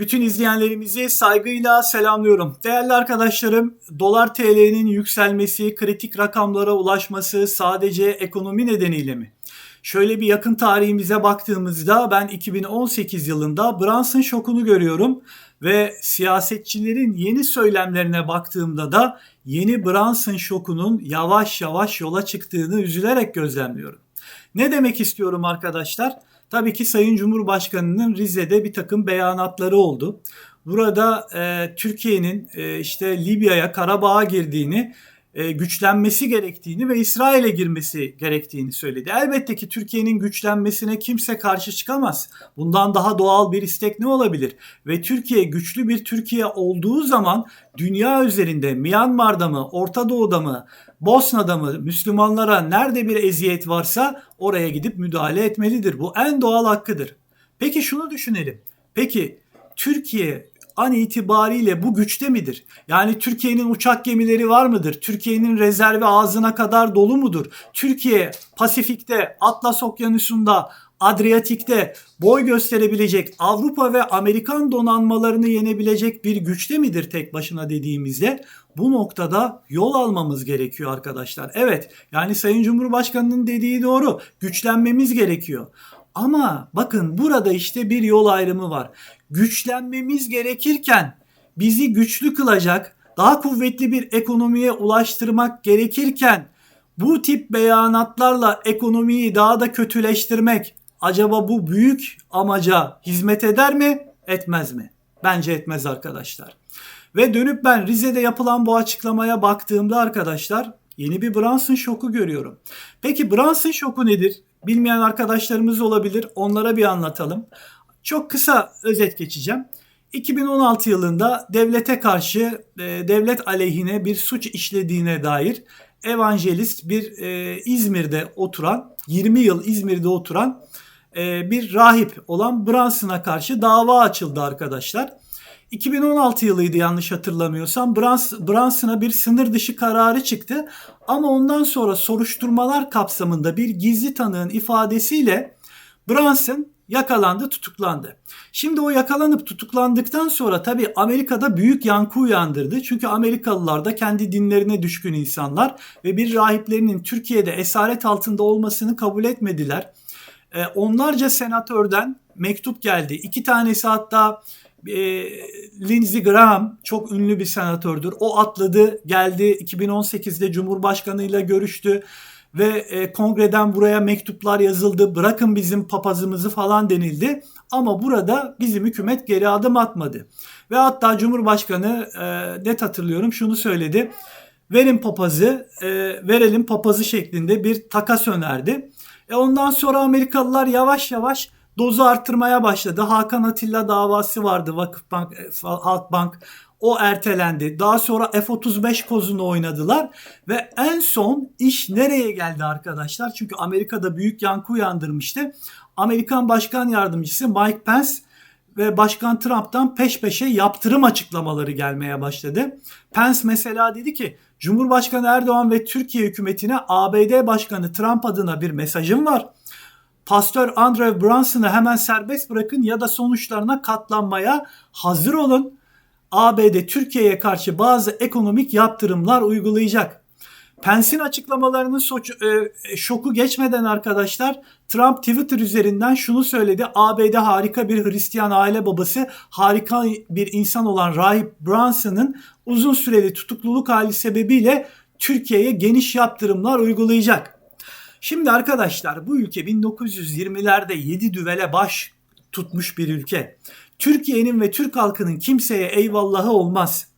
Bütün izleyenlerimizi saygıyla selamlıyorum. Değerli arkadaşlarım, dolar TL'nin yükselmesi, kritik rakamlara ulaşması sadece ekonomi nedeniyle mi? Şöyle bir yakın tarihimize baktığımızda ben 2018 yılında Brunson şokunu görüyorum ve siyasetçilerin yeni söylemlerine baktığımda da yeni Brunson şokunun yavaş yavaş yola çıktığını üzülerek gözlemliyorum. Ne demek istiyorum arkadaşlar? Tabii ki Sayın Cumhurbaşkanı'nın Rize'de bir takım beyanatları oldu. Burada e, Türkiye'nin e, işte Libya'ya, Karabağ'a girdiğini, e, güçlenmesi gerektiğini ve İsrail'e girmesi gerektiğini söyledi. Elbette ki Türkiye'nin güçlenmesine kimse karşı çıkamaz. Bundan daha doğal bir istek ne olabilir? Ve Türkiye güçlü bir Türkiye olduğu zaman dünya üzerinde Myanmar'da mı, Orta Doğu'da mı, Bosna'da mı Müslümanlara nerede bir eziyet varsa oraya gidip müdahale etmelidir. Bu en doğal hakkıdır. Peki şunu düşünelim. Peki Türkiye an itibariyle bu güçte midir? Yani Türkiye'nin uçak gemileri var mıdır? Türkiye'nin rezervi ağzına kadar dolu mudur? Türkiye Pasifik'te, Atlas Okyanusu'nda, Adriyatik'te boy gösterebilecek Avrupa ve Amerikan donanmalarını yenebilecek bir güçte midir tek başına dediğimizde bu noktada yol almamız gerekiyor arkadaşlar. Evet yani Sayın Cumhurbaşkanı'nın dediği doğru güçlenmemiz gerekiyor. Ama bakın burada işte bir yol ayrımı var. Güçlenmemiz gerekirken bizi güçlü kılacak, daha kuvvetli bir ekonomiye ulaştırmak gerekirken bu tip beyanatlarla ekonomiyi daha da kötüleştirmek acaba bu büyük amaca hizmet eder mi, etmez mi? Bence etmez arkadaşlar. Ve dönüp ben Rize'de yapılan bu açıklamaya baktığımda arkadaşlar yeni bir Brunson şoku görüyorum. Peki Brunson şoku nedir? Bilmeyen arkadaşlarımız olabilir. Onlara bir anlatalım. Çok kısa özet geçeceğim. 2016 yılında devlete karşı e, devlet aleyhine bir suç işlediğine dair evangelist bir e, İzmir'de oturan 20 yıl İzmir'de oturan e, bir rahip olan Brunson'a karşı dava açıldı arkadaşlar. 2016 yılıydı yanlış hatırlamıyorsam Brunson'a bir sınır dışı kararı çıktı ama ondan sonra soruşturmalar kapsamında bir gizli tanığın ifadesiyle Brunson yakalandı, tutuklandı. Şimdi o yakalanıp tutuklandıktan sonra tabii Amerika'da büyük yankı uyandırdı. Çünkü Amerikalılar da kendi dinlerine düşkün insanlar ve bir rahiplerinin Türkiye'de esaret altında olmasını kabul etmediler. Ee, onlarca senatörden mektup geldi. İki tanesi hatta e, Lindsey Graham çok ünlü bir senatördür. O atladı geldi 2018'de Cumhurbaşkanıyla görüştü ve e, kongreden buraya mektuplar yazıldı. Bırakın bizim papazımızı falan denildi. Ama burada bizim hükümet geri adım atmadı. Ve hatta Cumhurbaşkanı e, net hatırlıyorum şunu söyledi. Verin papazı, e, verelim papazı şeklinde bir takas önerdi. E ondan sonra Amerikalılar yavaş yavaş dozu arttırmaya başladı. Hakan Atilla davası vardı Vakıfbank, e, Halkbank. O ertelendi. Daha sonra F-35 kozunu oynadılar ve en son iş nereye geldi arkadaşlar? Çünkü Amerika'da büyük yankı uyandırmıştı. Amerikan Başkan Yardımcısı Mike Pence ve Başkan Trump'tan peş peşe yaptırım açıklamaları gelmeye başladı. Pence mesela dedi ki Cumhurbaşkanı Erdoğan ve Türkiye hükümetine ABD Başkanı Trump adına bir mesajım var. Pastör Andrew Brunson'ı hemen serbest bırakın ya da sonuçlarına katlanmaya hazır olun. ABD Türkiye'ye karşı bazı ekonomik yaptırımlar uygulayacak. Pence'in açıklamalarının e, şoku geçmeden arkadaşlar Trump Twitter üzerinden şunu söyledi. ABD harika bir Hristiyan aile babası, harika bir insan olan Rahip Brunson'ın uzun süreli tutukluluk hali sebebiyle Türkiye'ye geniş yaptırımlar uygulayacak. Şimdi arkadaşlar bu ülke 1920'lerde 7 düvele baş tutmuş bir ülke. Türkiye'nin ve Türk halkının kimseye eyvallahı olmaz.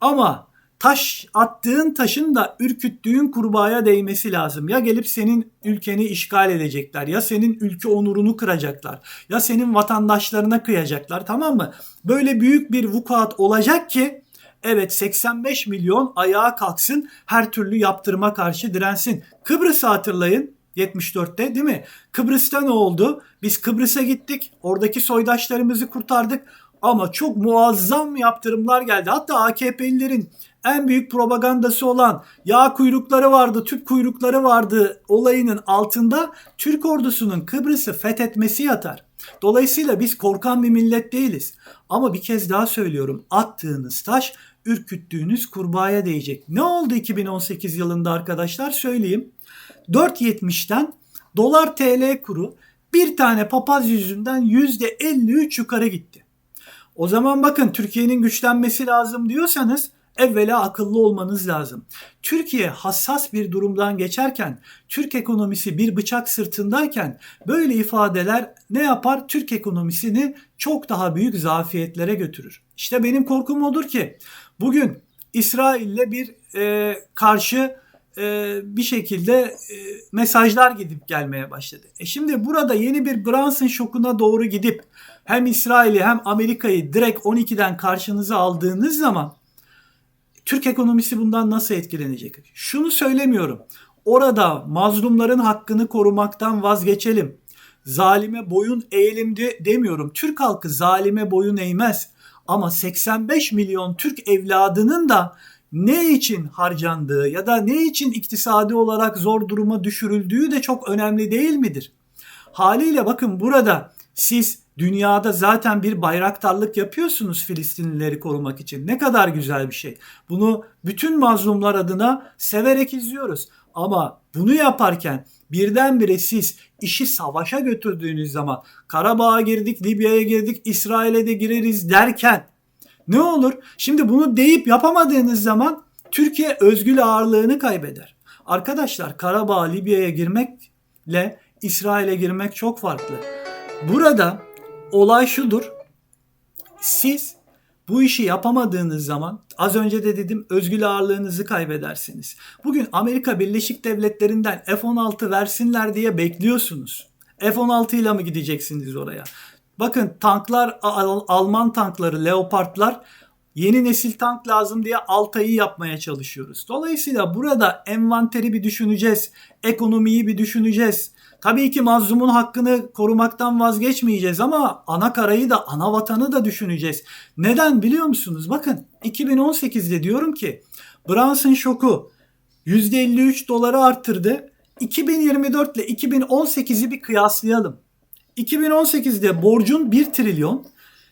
Ama taş attığın taşın da ürküttüğün kurbağaya değmesi lazım. Ya gelip senin ülkeni işgal edecekler ya senin ülke onurunu kıracaklar ya senin vatandaşlarına kıyacaklar tamam mı? Böyle büyük bir vukuat olacak ki Evet 85 milyon ayağa kalksın her türlü yaptırıma karşı dirensin. Kıbrıs'ı hatırlayın 74'te değil mi? Kıbrıs'ta ne oldu? Biz Kıbrıs'a gittik. Oradaki soydaşlarımızı kurtardık. Ama çok muazzam yaptırımlar geldi. Hatta AKP'lilerin en büyük propagandası olan yağ kuyrukları vardı, tüp kuyrukları vardı olayının altında Türk ordusunun Kıbrıs'ı fethetmesi yatar. Dolayısıyla biz korkan bir millet değiliz. Ama bir kez daha söylüyorum attığınız taş ürküttüğünüz kurbağaya değecek. Ne oldu 2018 yılında arkadaşlar söyleyeyim. 4.70'ten dolar TL kuru bir tane papaz yüzünden %53 yukarı gitti. O zaman bakın Türkiye'nin güçlenmesi lazım diyorsanız evvela akıllı olmanız lazım. Türkiye hassas bir durumdan geçerken, Türk ekonomisi bir bıçak sırtındayken böyle ifadeler ne yapar? Türk ekonomisini çok daha büyük zafiyetlere götürür. İşte benim korkum odur ki bugün İsrail'le bir e, karşı e, bir şekilde e, mesajlar gidip gelmeye başladı. E şimdi burada yeni bir Brunson şokuna doğru gidip hem İsrail'i hem Amerika'yı direkt 12'den karşınıza aldığınız zaman Türk ekonomisi bundan nasıl etkilenecek? Şunu söylemiyorum. Orada mazlumların hakkını korumaktan vazgeçelim. Zalime boyun eğelim de demiyorum. Türk halkı zalime boyun eğmez. Ama 85 milyon Türk evladının da ne için harcandığı ya da ne için iktisadi olarak zor duruma düşürüldüğü de çok önemli değil midir? Haliyle bakın burada siz dünyada zaten bir bayraktarlık yapıyorsunuz Filistinlileri korumak için. Ne kadar güzel bir şey. Bunu bütün mazlumlar adına severek izliyoruz. Ama bunu yaparken birdenbire siz işi savaşa götürdüğünüz zaman Karabağ'a girdik, Libya'ya girdik, İsrail'e de gireriz derken ne olur? Şimdi bunu deyip yapamadığınız zaman Türkiye özgül ağırlığını kaybeder. Arkadaşlar Karabağ, Libya'ya girmekle İsrail'e girmek çok farklı. Burada olay şudur. Siz bu işi yapamadığınız zaman az önce de dedim özgül ağırlığınızı kaybedersiniz. Bugün Amerika Birleşik Devletleri'nden F-16 versinler diye bekliyorsunuz. F-16 ile mi gideceksiniz oraya? Bakın tanklar Alman tankları Leopardlar yeni nesil tank lazım diye Altay'ı yapmaya çalışıyoruz. Dolayısıyla burada envanteri bir düşüneceğiz. Ekonomiyi bir düşüneceğiz. Tabii ki mazlumun hakkını korumaktan vazgeçmeyeceğiz ama ana karayı da ana vatanı da düşüneceğiz. Neden biliyor musunuz? Bakın 2018'de diyorum ki Brunson şoku %53 doları arttırdı. 2024 ile 2018'i bir kıyaslayalım. 2018'de borcun 1 trilyon,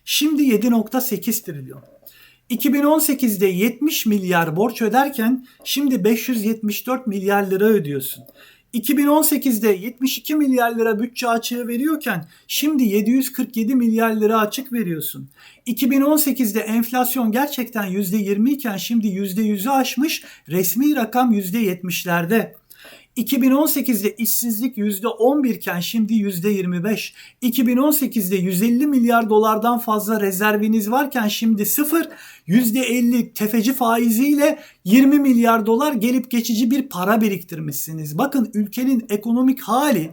şimdi 7.8 trilyon. 2018'de 70 milyar borç öderken şimdi 574 milyar lira ödüyorsun. 2018'de 72 milyar lira bütçe açığı veriyorken şimdi 747 milyar lira açık veriyorsun. 2018'de enflasyon gerçekten %20 iken şimdi %100'ü aşmış resmi rakam %70'lerde. 2018'de işsizlik %11 iken şimdi %25. 2018'de 150 milyar dolardan fazla rezerviniz varken şimdi sıfır. %50 tefeci faiziyle 20 milyar dolar gelip geçici bir para biriktirmişsiniz. Bakın ülkenin ekonomik hali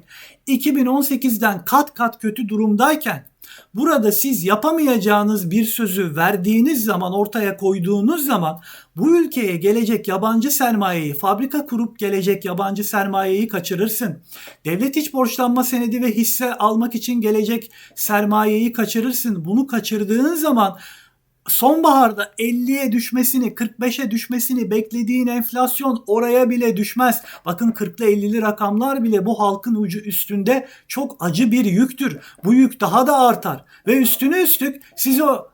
2018'den kat kat kötü durumdayken Burada siz yapamayacağınız bir sözü verdiğiniz zaman ortaya koyduğunuz zaman bu ülkeye gelecek yabancı sermayeyi, fabrika kurup gelecek yabancı sermayeyi kaçırırsın. Devlet iç borçlanma senedi ve hisse almak için gelecek sermayeyi kaçırırsın. Bunu kaçırdığın zaman sonbaharda 50'ye düşmesini, 45'e düşmesini beklediğin enflasyon oraya bile düşmez. Bakın 40'lı 50'li rakamlar bile bu halkın ucu üstünde çok acı bir yüktür. Bu yük daha da artar ve üstüne üstlük siz o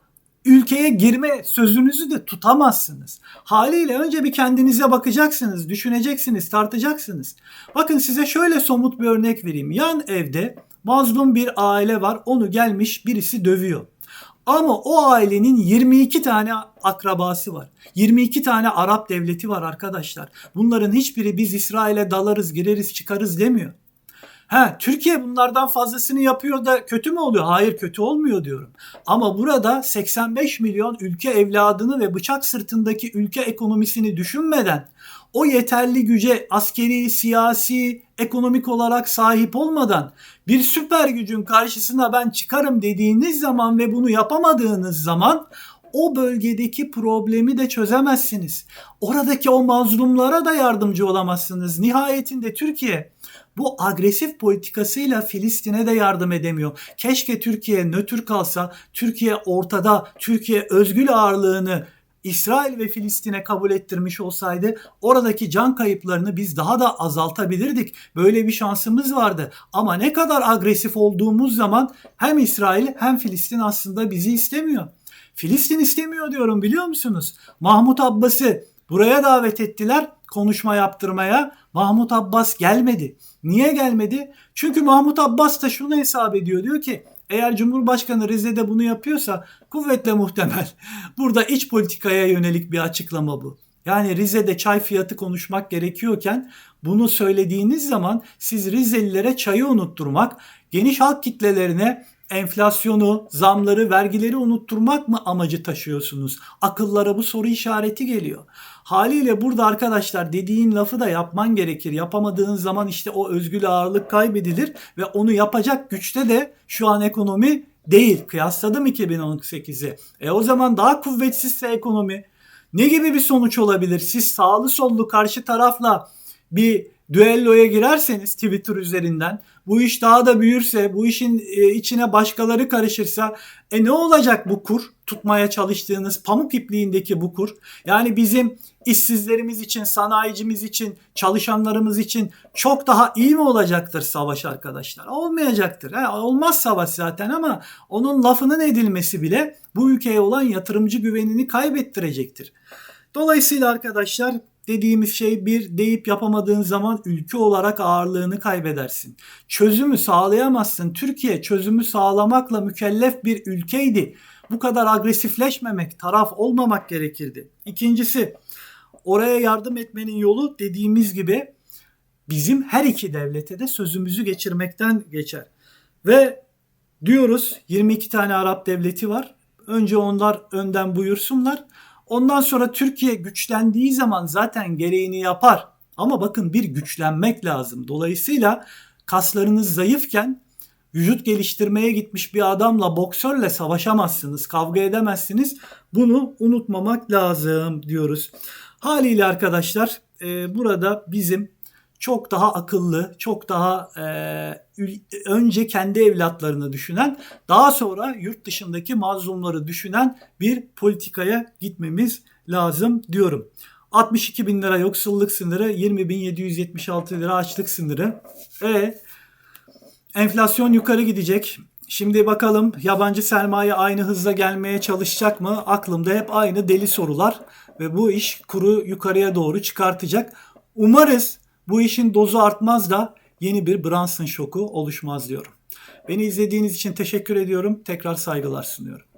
ülkeye girme sözünüzü de tutamazsınız. Haliyle önce bir kendinize bakacaksınız, düşüneceksiniz, tartacaksınız. Bakın size şöyle somut bir örnek vereyim. Yan evde mazlum bir aile var. Onu gelmiş birisi dövüyor. Ama o ailenin 22 tane akrabası var. 22 tane Arap devleti var arkadaşlar. Bunların hiçbiri biz İsrail'e dalarız, gireriz, çıkarız demiyor. Ha Türkiye bunlardan fazlasını yapıyor da kötü mü oluyor? Hayır kötü olmuyor diyorum. Ama burada 85 milyon ülke evladını ve bıçak sırtındaki ülke ekonomisini düşünmeden o yeterli güce askeri, siyasi, ekonomik olarak sahip olmadan bir süper gücün karşısına ben çıkarım dediğiniz zaman ve bunu yapamadığınız zaman o bölgedeki problemi de çözemezsiniz. Oradaki o mazlumlara da yardımcı olamazsınız. Nihayetinde Türkiye bu agresif politikasıyla Filistin'e de yardım edemiyor. Keşke Türkiye nötr kalsa, Türkiye ortada, Türkiye özgül ağırlığını İsrail ve Filistin'e kabul ettirmiş olsaydı oradaki can kayıplarını biz daha da azaltabilirdik. Böyle bir şansımız vardı. Ama ne kadar agresif olduğumuz zaman hem İsrail hem Filistin aslında bizi istemiyor. Filistin istemiyor diyorum biliyor musunuz? Mahmut Abbas'ı buraya davet ettiler konuşma yaptırmaya. Mahmut Abbas gelmedi. Niye gelmedi? Çünkü Mahmut Abbas da şunu hesap ediyor. Diyor ki eğer Cumhurbaşkanı Rize'de bunu yapıyorsa kuvvetle muhtemel. Burada iç politikaya yönelik bir açıklama bu. Yani Rize'de çay fiyatı konuşmak gerekiyorken bunu söylediğiniz zaman siz Rizelilere çayı unutturmak, geniş halk kitlelerine enflasyonu, zamları, vergileri unutturmak mı amacı taşıyorsunuz? Akıllara bu soru işareti geliyor. Haliyle burada arkadaşlar dediğin lafı da yapman gerekir. Yapamadığın zaman işte o özgül ağırlık kaybedilir ve onu yapacak güçte de şu an ekonomi değil. Kıyasladım 2018'i. E o zaman daha kuvvetsizse ekonomi ne gibi bir sonuç olabilir? Siz sağlı sollu karşı tarafla bir düelloya girerseniz Twitter üzerinden bu iş daha da büyürse, bu işin e, içine başkaları karışırsa e ne olacak bu kur? Tutmaya çalıştığınız pamuk ipliğindeki bu kur. Yani bizim işsizlerimiz için, sanayicimiz için, çalışanlarımız için çok daha iyi mi olacaktır savaş arkadaşlar? Olmayacaktır. He, olmaz savaş zaten ama onun lafının edilmesi bile bu ülkeye olan yatırımcı güvenini kaybettirecektir. Dolayısıyla arkadaşlar dediğimiz şey bir deyip yapamadığın zaman ülke olarak ağırlığını kaybedersin. Çözümü sağlayamazsın. Türkiye çözümü sağlamakla mükellef bir ülkeydi. Bu kadar agresifleşmemek, taraf olmamak gerekirdi. İkincisi, oraya yardım etmenin yolu dediğimiz gibi bizim her iki devlete de sözümüzü geçirmekten geçer. Ve diyoruz 22 tane Arap devleti var. Önce onlar önden buyursunlar. Ondan sonra Türkiye güçlendiği zaman zaten gereğini yapar. Ama bakın bir güçlenmek lazım. Dolayısıyla kaslarınız zayıfken vücut geliştirmeye gitmiş bir adamla boksörle savaşamazsınız, kavga edemezsiniz. Bunu unutmamak lazım diyoruz. Haliyle arkadaşlar e, burada bizim çok daha akıllı, çok daha e, önce kendi evlatlarını düşünen, daha sonra yurt dışındaki mazlumları düşünen bir politikaya gitmemiz lazım diyorum. 62 bin lira yoksulluk sınırı, 20 bin 776 lira açlık sınırı. E enflasyon yukarı gidecek. Şimdi bakalım yabancı sermaye aynı hızla gelmeye çalışacak mı? Aklımda hep aynı deli sorular ve bu iş kuru yukarıya doğru çıkartacak. Umarız bu işin dozu artmaz da yeni bir Brunson şoku oluşmaz diyorum. Beni izlediğiniz için teşekkür ediyorum. Tekrar saygılar sunuyorum.